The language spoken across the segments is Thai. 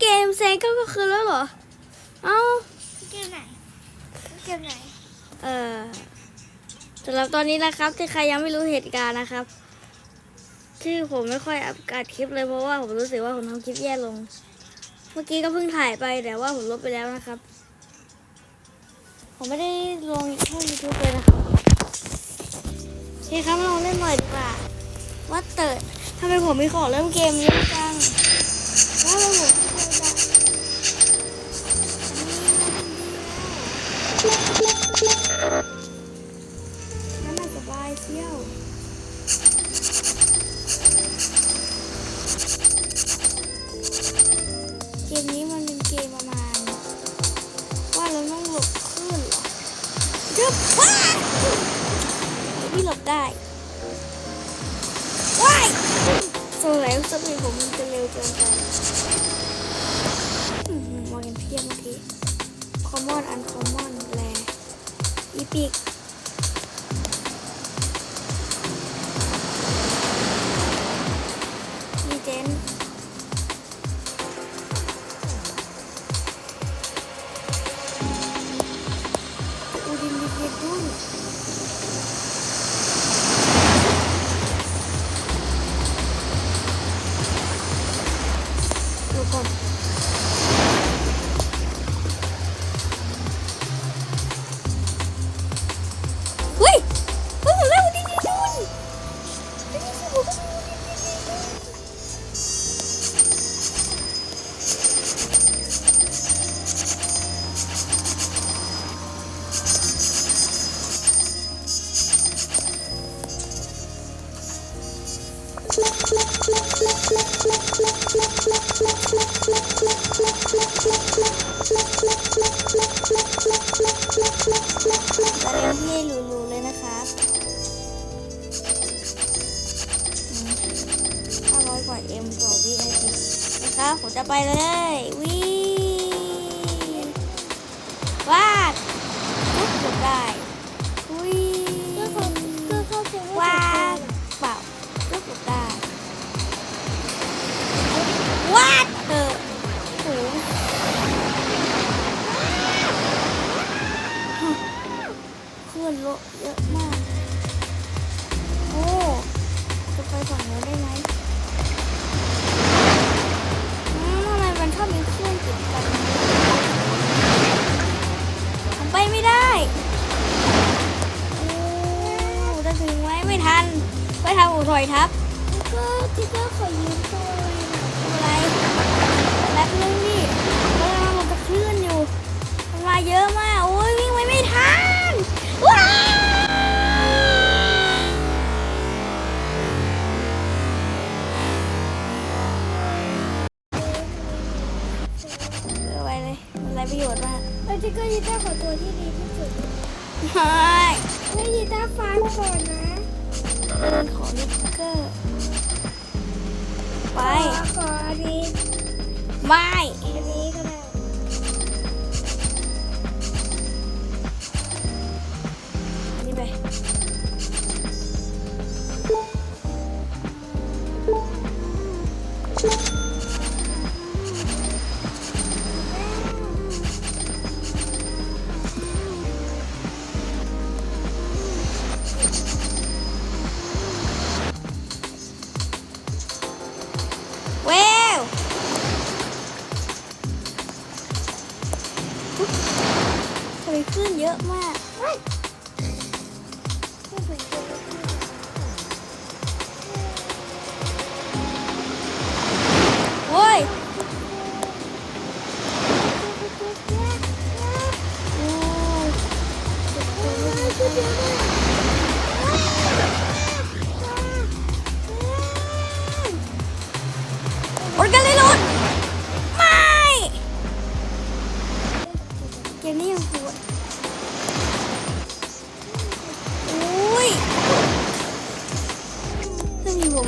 เกมแซงก็ก็คือแล้วเหรอ เอ้า เกมไหน เกมไหน เออสำหรับตอนนี้นะครับที่ใครยังไม่รู้เหตุการณ์นะครับ ที่ผมไม่ค่อยอัปอัดคลิปเลยเพราะว่าผมรู้สึกว่าผมทำคลิปแย่ลง เมื่อกี้ก็เพิ่งถ่ายไปแต่ว่าผมลบไปแล้วนะครับ ผมไม่ได้ลงช่องยูทูบเลยนะครับโอเคครับมาลองเล่นหน่อยดีกว่าว่าเติร์ดทำไมผมมีของเริ่มเกมเยอะจังว้าวผมไม่เคยจัง นั่นน่าสบายเชี่ยวเกมนี้มันเป็นเกมประมาณ ว่าเราต้องหลบคลื่นเหรอจึ๊บว้ายพี่หลบได้ว้ายสงสัยสปีดผมมันจะเร็วเกินไปอื้อหือมองกันเพียงเมื่อกี้ common uncommon แล อี ไม่ทันไม่ทันอูถอยทับก็ที่ก็ขอยืมตัวเลยอะไรแป๊บนึงดิกำลังมันจะเคลื่อนอยู่มันมาเยอะมาก โอ้ยวิ่งไปไม่ทันว้าวเอาไว้เลยมันไรประโยชน์มากแล้วที่ก็ยีต้าขอตัวที่ดีที่สุด ไม่ให้ยีต้าฟันก่อนนะเป็น ของนิกเกอร์ ไป ขอขออันนี้ไม่ ขึ้นเยอะมากโอ้ยโอ้ย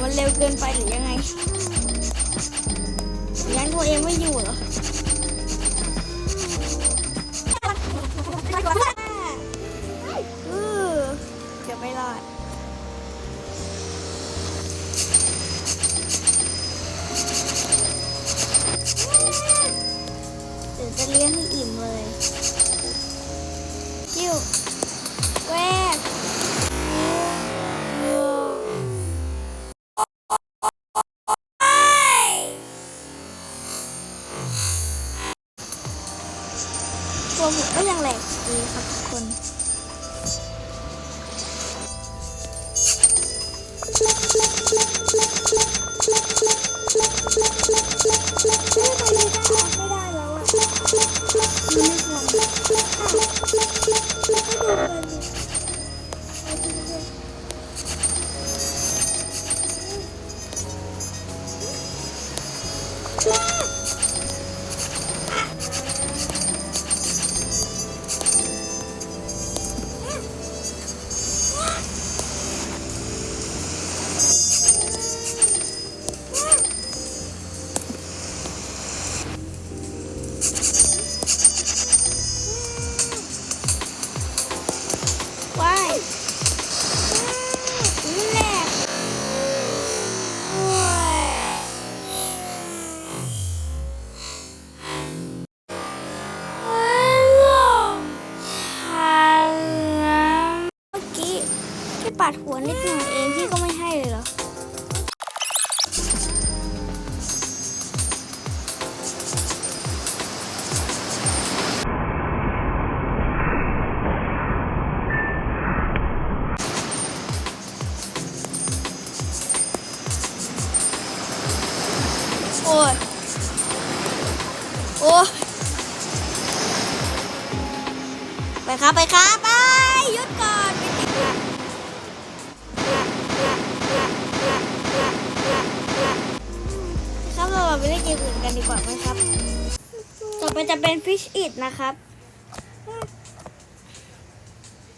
มันเร็วเกินไปหรือยังไงงั้นตัวเองไม่อยู่เหรอเออเกือบไม่รอดเลี้ยงให้อิ่มเลยจิ้ว ตัวผมก็ยังแหลกดีครับทุกคน หัวนิดหน่อยเองพี่ก็ไม่ให้เลยเหรอ ไปเล่นเกมอื่นกันดีกว่าไหมครับ ต่อไปจะเป็น Fish It นะครับ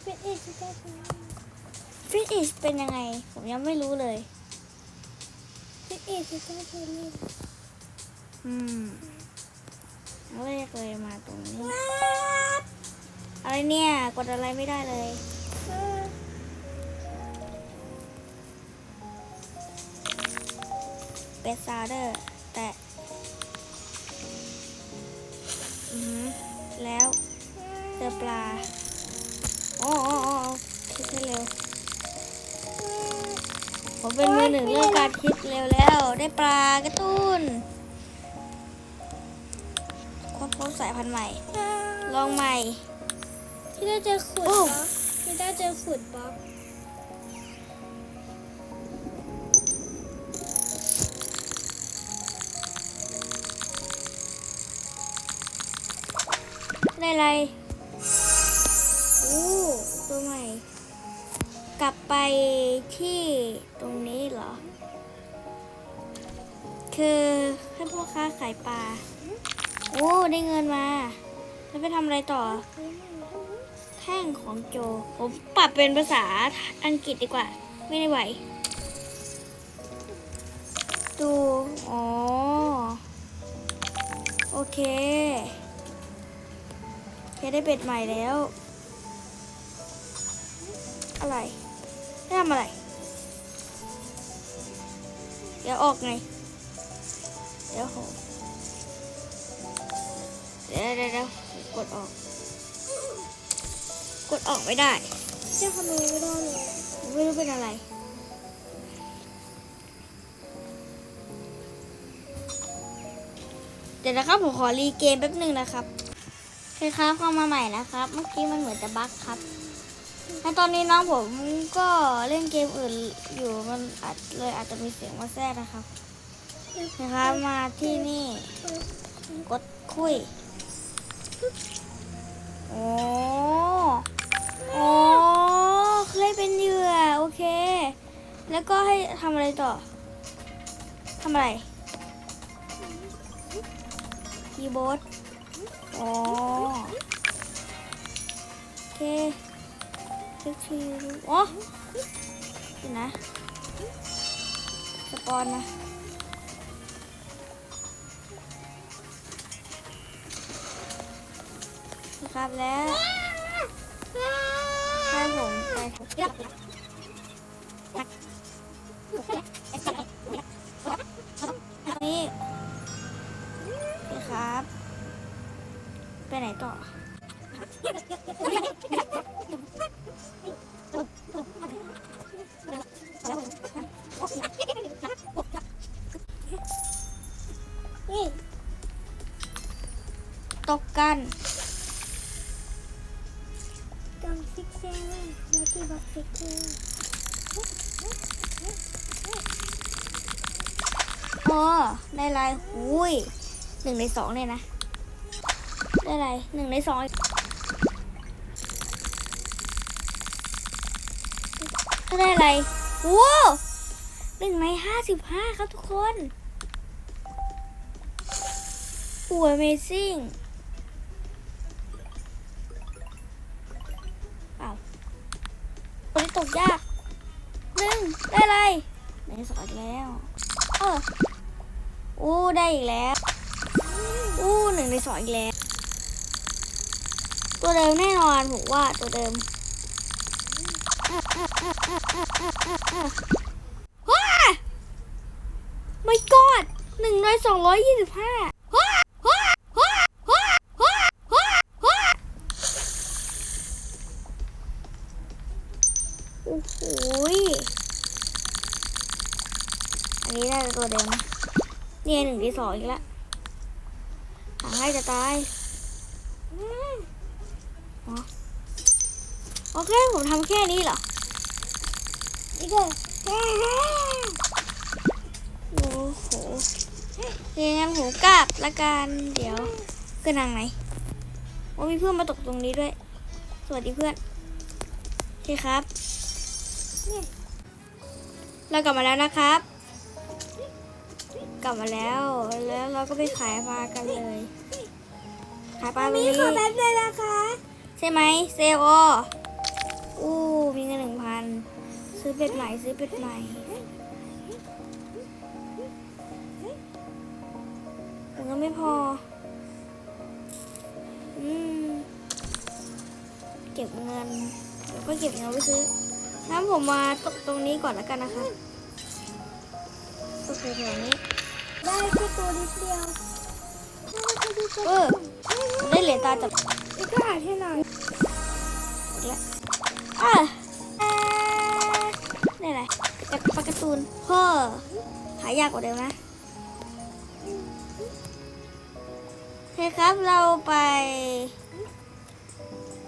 เป็นเอกที่ได้เป็น Fish It เป็นยังไง ผมยังไม่รู้เลยเป็นเอกที่ได้เป็นนี่อืมเลขเลยมาตรงนี้ อะไรเนี่ย กดอะไรไม่ได้เลย เป็นซาวเดอร์ แต่อือหือแล้วเจอปลาโอ้โอ้โอ้โอ้คิดให้เร็ว ผมเป็นมือหนึ่งเรื่องการคิดเร็วแล้ว ได้ปลากระตุ้นค้นพบสายพันธุ์ใหม่ ลองใหม่ที่ได้เจอขุดโอ้บล็อกที่ได้เจอขุดบล็อ อะไรโอ้ตัวใหม่ กลับไปที่ตรงนี้เหรอ คือให้พ่อค้าขายปลาโอ้ได้เงินมาแล้วไปทำอะไรต่อ แท่งของโจ ผมปรับเป็นภาษาอังกฤษดีกว่า ไม่ได้ไหวดูอ๋อ โอเค แค่ได้เป็ดใหม่แล้ว อะไรทำอะไร เดี๋ยวออกไง เดี๋ยวโหเดี๋ยวเดี๋ยวเดี๋ยวกดออก กดออกไม่ได้เจ้าขโมยไม่ได้เลยไม่รู้เป็นอะไรเดี๋ยวนะครับผมขอรีเกมแป๊บหนึ่งนะครับ โอคครับเข้ามาใหม่นะครับ เมื่อกี้มันเหมือนจะบั๊กครับในตอนนี้น้องผมก็เล่นเกมอื่นอยู่มันอาจเลยอาจจะมีเสียงมาแทรกนะครับนะครับมาที่นี่ กดคุย โอ้โอ้เคยเป็นเหยื่อโอเค แล้วก็ให้ทำอะไรต่อทำอะไรคีย์บอร์ด อ๋อโอเคคลิกทีอ๋อเดี๋ยวนะสปอนนะครับแล้วให้ผมไป ต่อนี่ตกกันกองฟิกเซอร์แล้วที่บอกฟิกเซอร์อ๋อได้ไรอุ้ยหนึ่งในสองเลยนะ ได้ไรหนึ่งในสองก็ได้ไรว้าวหนึ่งในห้าสิบห้าครับทุกคนโอ้ Amazing อ้าวคนตกยากหนึ่งได้ไรหนึ่งในสองแล้ว เอออู้ได้อีกแล้วอู้หนึ่งในสองอีกแล้ว ตัวเดิมแน่นอนผมว่าตัวเดิมว้าไม่กอดหนึ่งในสองร้อยยี่สิบห้าว้าว้าว้าว้าว้าว้าว้าโอ้โหยอันนี้ได้ตัวเดิมเนี่ยหนึ่งที่สองอีกแล้วหาให้จะตายอืมอ๋อโอเคผมทำแค่นี้เหรอนี่ก็โอ้โหอย่างงั้นผมกลับละกันเดี๋ยวเพื่อนนางไหนโอ้มีเพื่อนมาตกตรงนี้ด้วย สวัสดีเพื่อนโอเคครับเรากลับมาแล้วนะครับ กลับมาแล้วแล้วเราก็ไปขายปลากันเลยขายปลาตรงมีนี้ขอแป๊บเลยนะคะ ใช่ไหมเซลล์ อู้มีเงินหนึ่งพันซื้อเป็ดใหม่ซื้อเป็ดใหม่แต่ก็ไม่พอ อืม เก็บเงินเดี๋ยวก็เก็บเงินไปซื้อน้ำผมมาตกตรงนี้ก่อนแล้วกันนะครับก็คือแถวนี้ ได้แค่ตัวนิดเดียวเออได้เหรียญตาจับอีกก็หาให้หน่อยแล้ว อะอ่ได้อะไรจากปาการ์ตูนเฮ้อหายากกว่าเดิมนะโอเคครับเราไป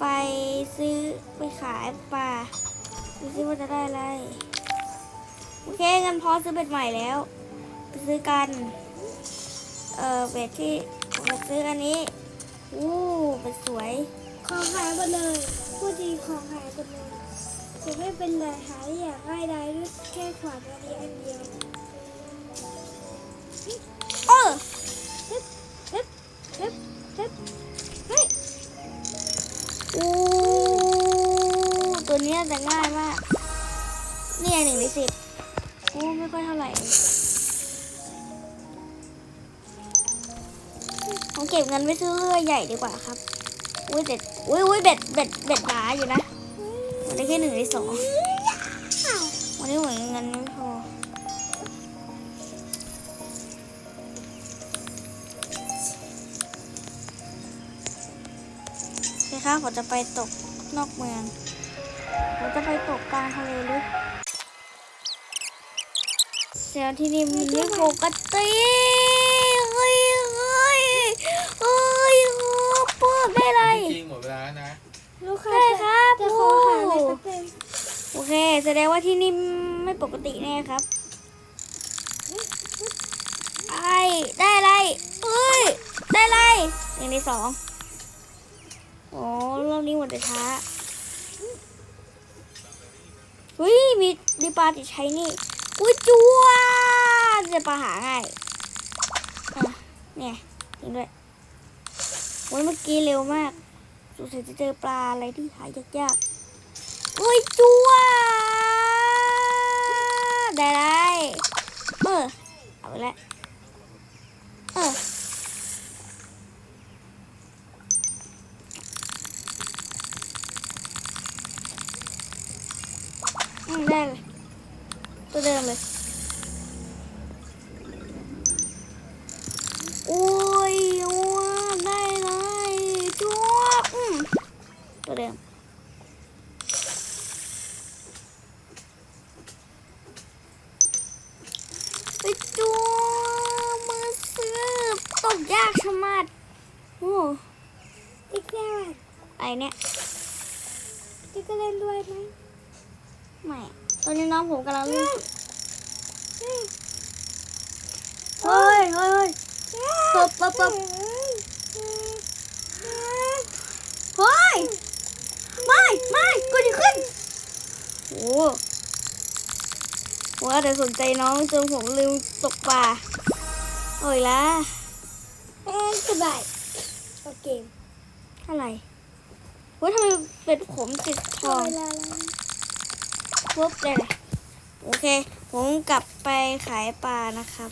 ไปซื้อไปขายปลาดูซิว่าจะได้อะไร โอเคงั้นพอซื้อเบ็ดใหม่แล้ว ไปซื้อกัน เออเบ็ดที่ผมจะซื้ออันนี้ อู้เบ็ดสวย ของหายหมดเลย พูดจริงของหายหมดเลยจะไม่เป็นไรหายอยางง่ายดายด้วยแค่ขวานอันนี้อันเดียวเออฮึบฮึบฮึบเฮ้ยอู้ตัวเนี้ยแต่ง่ายมากเนี่ยหนึ่งในสิบโอ้ไม่ค่อยเท่าไหร่ผมเก็บเงินไว้ซื้อเรือใหญ่ดีกว่าครับ อุ้ยเด็ดอุ้ยอุ้ยเบ็ดเบ็ดเบ็ดหนาอยู่นะวันนี้แค่หนึ่งในสองวันนี้เหมือนเงินไม่พอโอเครับผมจะไปตกนอกเมืองผมจะไปตกกลางทะเลลึกเสียงที่นี่มันไม่ปกติเฮ้ยเฮ้ยเฮ้ยโอ้ปวดได้ไร จริงๆหมดเวลา แล้วนะลูกค้าได้ครับจะขอหาอะไรแป๊บนึงโอเค แสดงว่าที่นี่ไม่ปกติแน่ครับ ไอได้อะไรเฮ้ย ได้อะไรหนึ่งในสองโอ้รอบนี้หมดแต่ช้าเฮ้ยมีมีปลาติดใช้นี่อุ้ยจัวจะปลาหาง่ายเนี่ยจริงด้วยโอ้ยเมื่อกี้เร็วมาก สงสัยจะเจอปลาอะไรที่หายยากๆอุ้ยจัวได้ได้เออเอาไปแล้วเออมได้เลย ตัวเดิมเลย โอ้ยว้าได้เลย ตกยากชะมัดโอ้ อีกแล้วอะ ไอ เนี่ยจะก็เล่นด้วยไหมไม่อะตอนนี้น้องผมกำลังเล่นเฮ้ยเฮ้ยเฮ้ยเฮ้ยปึ๊บปึ๊บปึ๊บเฮ้ย ไม่ไม่กูจะขึ้นโอ้ว่าแต่สนใจน้องจนผมลืมตกปลาโอ้ยละเอ้ยสบายโอเคอะไร ว่าทำไมเป็นผมติดทองเวลาแล้วปุ๊บได้เลยโอเค ผมกลับไปขายปลานะครับ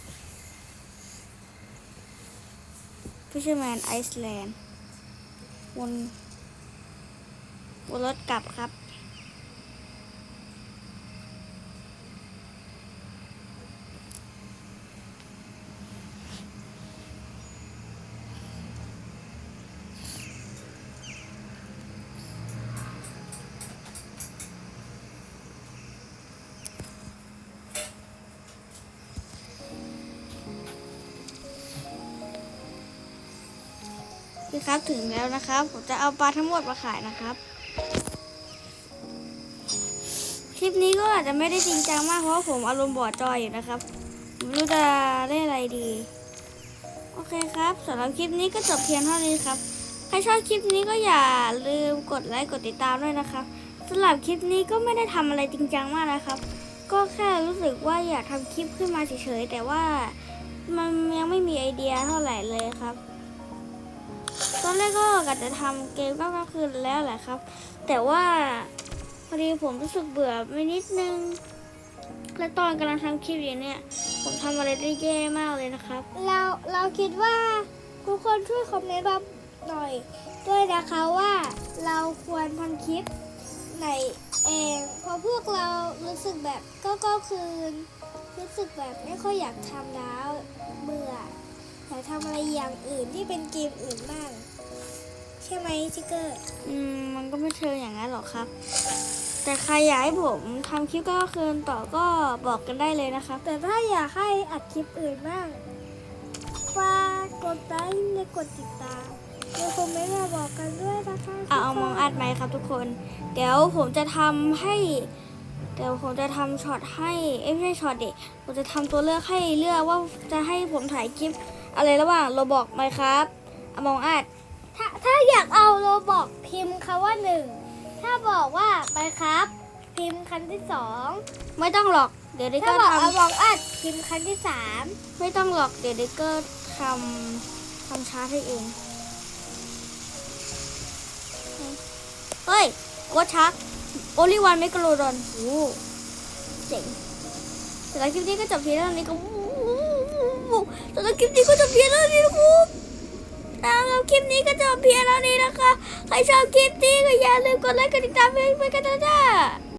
Fisherman Iceland วนวนรถกลับครับ ครับถึงแล้วนะครับ ผมจะเอาปลาทั้งหมดมาขายนะครับ คลิปนี้ก็อาจจะไม่ได้จริงจังมากเพราะผมอารมณ์บอดจอยอยู่นะครับไม่รู้จะได้อะไรดี โอเคครับสำหรับคลิปนี้ก็จบเพียงเท่านี้ครับ ใครชอบคลิปนี้ก็อย่าลืมกดไลค์กดติดตามด้วยนะครับสำหรับคลิปนี้ก็ไม่ได้ทำอะไรจริงจังมากนะครับ ก็แค่รู้สึกว่าอยากทำคลิปขึ้นมาเฉยๆแต่ว่ามันยังไม่มีไอเดียเท่าไหร่เลยครับ ตอนแรกก็กะจะทำเกมก็ก็คือแล้วแหละครับ แต่ว่าพอดีผมรู้สึกเบื่อไปนิดนึง และตอนกำลังทำคลิปอยู่เนี่ย ผมทำอะไรได้แย่มากเลยนะครับ เราเราคิดว่าทุกคนช่วยคอมเมนต์มาหน่อย ด้วยนะคะว่าเราควรทำคลิปไหนเองเพราะพวกเรารู้สึกแบบก็ก็คืน รู้สึกแบบไม่ค่อยอยากทำแล้วเบื่ออยากทำอะไรอย่างอื่นที่เป็นเกมอื่นบ้าง ช่ไหมชิกเกอร์อืมมันก็ไม่เชิงอย่างนั้นหรอกครับ แต่ใครอยากให้ผมทำคลิปก็คืนต่อก็บอกกันได้เลยนะครับ แต่ถ้าอยากให้อัดคลิปอื่นบ้างฝากกดไลค์และกดติดตามในคอมเมนต์มาบอกกันด้วยนะคะเอาเอามองอัดไหมครับทุกคน เดี๋ยวผมจะทำให้ เดี๋ยวผมจะทำช็อตให้เอ้ยไม่ใช่ช็อตเด็กผมจะทำตัวเลือกให้เลือกว่าจะให้ผมถ่ายคลิปอะไรระหว่างโรบอกไหมครับเอามองอัด รบอกพิมพ์คำว่าหนึ่ง ถ้าบอกว่าไปครับ พิมพ์คำที่สอง ไม่ต้องหรอก เดี๋ยวเด็กถ้าก็บอกทเอาบอกอัดพิมพ์คำที่สามำไม่ต้องหรอก เดี๋ยวเด็กก็ทำทำชาร์ตให้เอง เฮ้ยโกดชักโอลิวันเมกโลดอนโอ้เจ๋งสำหรับคลิปนี้ก็จบเพียงเท่านี้ก็สำหรับคลิปนี้ก็จบเพียงเท่านี้นะครับ นะครับคลิปนี้ก็จบเพียงเท่านี้นะคะ ใครชอบคลิปนี้ก็อย่าลืมกดไลค์กดติดตามเพื่อนๆกันนะ